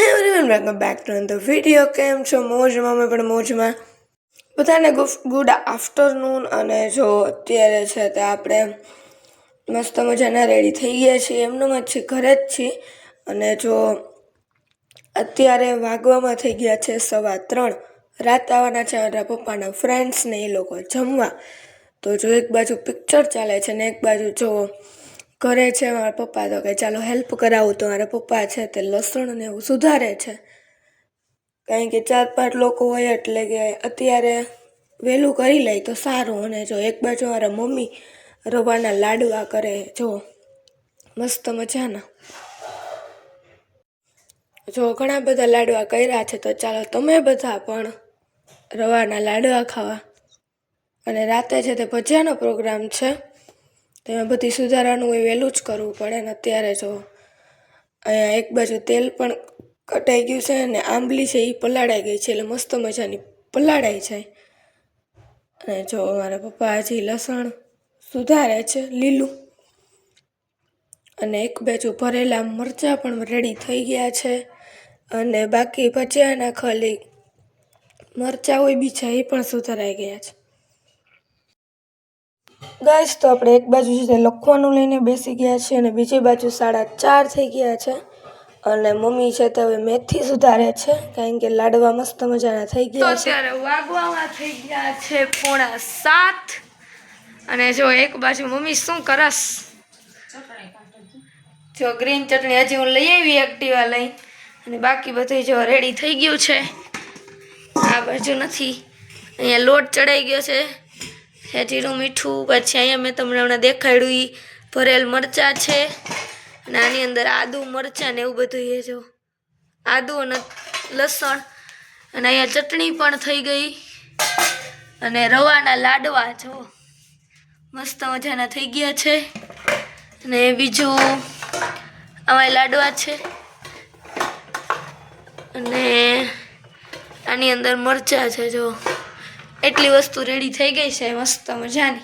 Everyone welcome back to the video કેમ છો? મોજમાં, અમે પણ મોજમાં. બધાને ગુડ આફ્ટરનૂન અને જો અત્યારે છે તે આપણે મસ્ત મજાના રેડી થઈ ગયા છીએ. એમનું જ છે, ઘરે જ છીએ. અને જો અત્યારે વાગવામાં થઈ ગયા છે સવા ત્રણ. રાત આવવાના છે મારા પપ્પાના ફ્રેન્ડ્સને એ લોકો જમવા. તો જો એક બાજુ પિક્ચર ચાલે છે ને એક બાજુ જો ઘરે છે મારા પપ્પા તો કે ચાલો હેલ્પ કરાવું તો મારા પપ્પા છે તે લસણ ને એવું સુધારે છે. કારણ કે ચાર પાંચ લોકો હોય એટલે કે અત્યારે વહેલું કરી લે તો સારું. અને જો એક બાજુ મારા મમ્મી રવાના લાડવા કરે, જો મસ્ત મજાના. જો ઘણા બધા લાડવા કર્યા છે તો ચાલો તમે બધા પણ રવાના લાડવા ખાવા. અને રાતે છે તે ભજીયાનો પ્રોગ્રામ છે. તો એમાં બધી સુધારાનું એ વહેલું જ કરવું પડે ને અત્યારે જો અહીંયા એક બાજુ તેલ પણ કટાઈ ગયું છે અને આંબલી છે એ પલાળાઈ ગઈ છે એટલે મસ્ત મજાની પલાળાઈ જાય. અને જો મારા પપ્પા હજી લસણ સુધારે છે લીલું. અને એક બાજુ ભરેલા મરચાં પણ રેડી થઈ ગયા છે. અને બાકી ભજીયાના ખાલી મરચાં હોય બીજા એ પણ સુધારાઈ ગયા છે. ગાઈસ તો આપણે એક બાજુ છે તે લખવાનું લઈને બેસી ગયા છીએ અને બીજી બાજુ સાડા ચાર થઈ ગયા છે. અને મમ્મી છે તે હવે મેથી સુધારે છે કારણ કે લાડવા મસ્ત મજાના થઈ ગયા છે. અત્યારે વાગવામાં થઈ ગયા છે પોણા સાત. અને જો એક બાજુ મમ્મી શું કરસ? જો ગ્રીન ચટણી હજી હું લઈ આવી એક્ટિવા લઈ. અને બાકી બધું જો રેડી થઈ ગયું છે. આ બાજુ નથી. અહીંયા લોટ ચડાઈ ગયો છે. જીરું મીઠું, પછી અહીંયા મેં તમને હમણાં દેખાડ્યું એ ભરેલ મરચાં છે અને આની અંદર આદુ, મરચાં ને એવું બધું એ જો. આદુ અને લસણ અને અહીંયા ચટણી પણ થઈ ગઈ. અને રવાના લાડવા, જો. મસ્ત મજાના થઈ ગયા છે. અને બીજું આમાં લાડવા છે. અને આની અંદર મરચાં છે, જો. એટલી વસ્તુ રેડી થઈ ગઈ છે મસ્ત મજાની.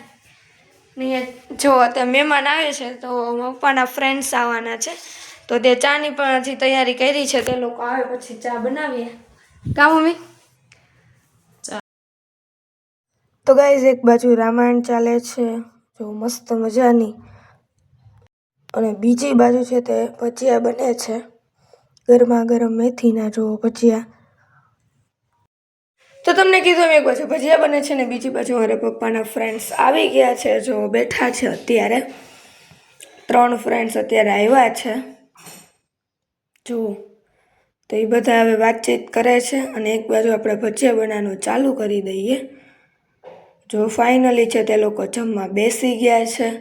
ને જો અત્યારે મહેમાન આવે છે તો પપ્પાના ફ્રેન્ડ્સ આવવાના છે. તો તે ચાની પણ હજી તૈયારી કરી છે તે લોકો આવે પછી ચા બનાવીએ. કા મમ્મી? તો ગાઈઝ એક બાજુ રામાયણ ચાલે છે જો મસ્ત મજાની. અને બીજી બાજુ છે તે ભજીયા બને છે. ગરમા ગરમ મેથીના જો ભજીયા. તો તમને કીધું એક બાજુ ભજીયા બને છે ને બીજી બાજુ મારા પપ્પાના ફ્રેન્ડ્સ આવી ગયા છે, જો બેઠા છે અત્યારે. ત્રણ ફ્રેન્ડ્સ અત્યારે આવ્યા છે. જો, તો એ બધા હવે વાતચીત કરે છે અને એક બાજુ આપણે ભજીયા બનાવવાનું ચાલુ કરી દઈએ. જો ફાઇનલી છે તે લોકો જમવા બેસી ગયા છે.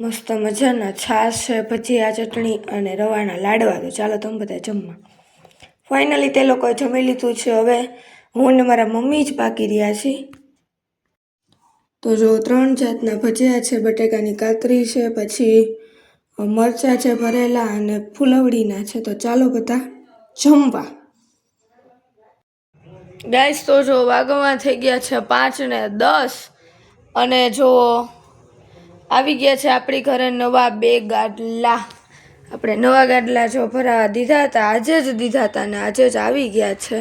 મસ્ત મજાના છાશ છે, ભજીયા, ચટણી અને રવાના લાડવા. તો ચાલો તમે બધા જમવા. ફાઇનલી તે લોકોએ જમી લીધું છે. હવે હું ને મારા મમ્મી જ બાકી રહ્યા છીએ. તો જો ત્રણ જાતના ભજીયા છે, બટેકાની કાતરી છે, પછી મરચાં છે ભરેલા અને ફૂલવડીના છે. તો ચાલો બધા જમવા. ગાઈસ તો જો વાગવા થઈ ગયા છે પાંચ ને દસ અને જો આવી ગયા છે આપણી ઘરે નવા બે ગાડલા. આપણે નવા ગાડલા જો ભરાવા દીધા હતા, આજે જ દીધા હતા ને આજે જ આવી ગયા છે.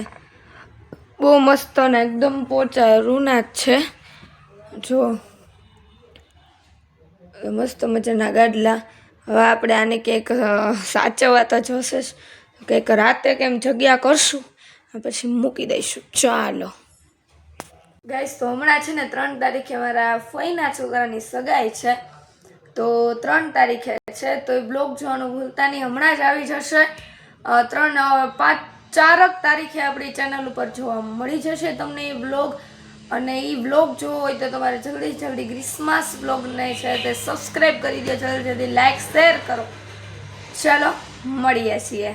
બહુ મસ્ત ને એકદમ પોચા રૂના જ છે. જો, મસ્ત મજાના ગાડલા. હવે આપણે આને કંઈક સાચવવા તો જોશે જ. કંઈક રાતે કેમ જગ્યા કરશું પછી મૂકી દઈશું. ચાલો. ગાઈસ તો હમણાં છે ને ત્રણ તારીખે મારા ફઈના છોકરાની સગાઈ છે. તો ત્રણ તારીખે છે તો એ બ્લોગ જોવાનું ભૂલતા નહીં. હમણાં જ આવી જશે. ત્રણ પાંચ, ચારક તારીખે આપણી ચેનલ ઉપર જોવા મળી જશે તમને એ બ્લોગ. અને એ બ્લોગ જોવો હોય તો તમારે જલ્દી જલ્દી ક્રિસમસ બ્લોગને છે તે સબસ્ક્રાઈબ કરી દો. જલ્દી જલ્દી લાઈક, શેર કરો. ચલો, મળીએ છીએ.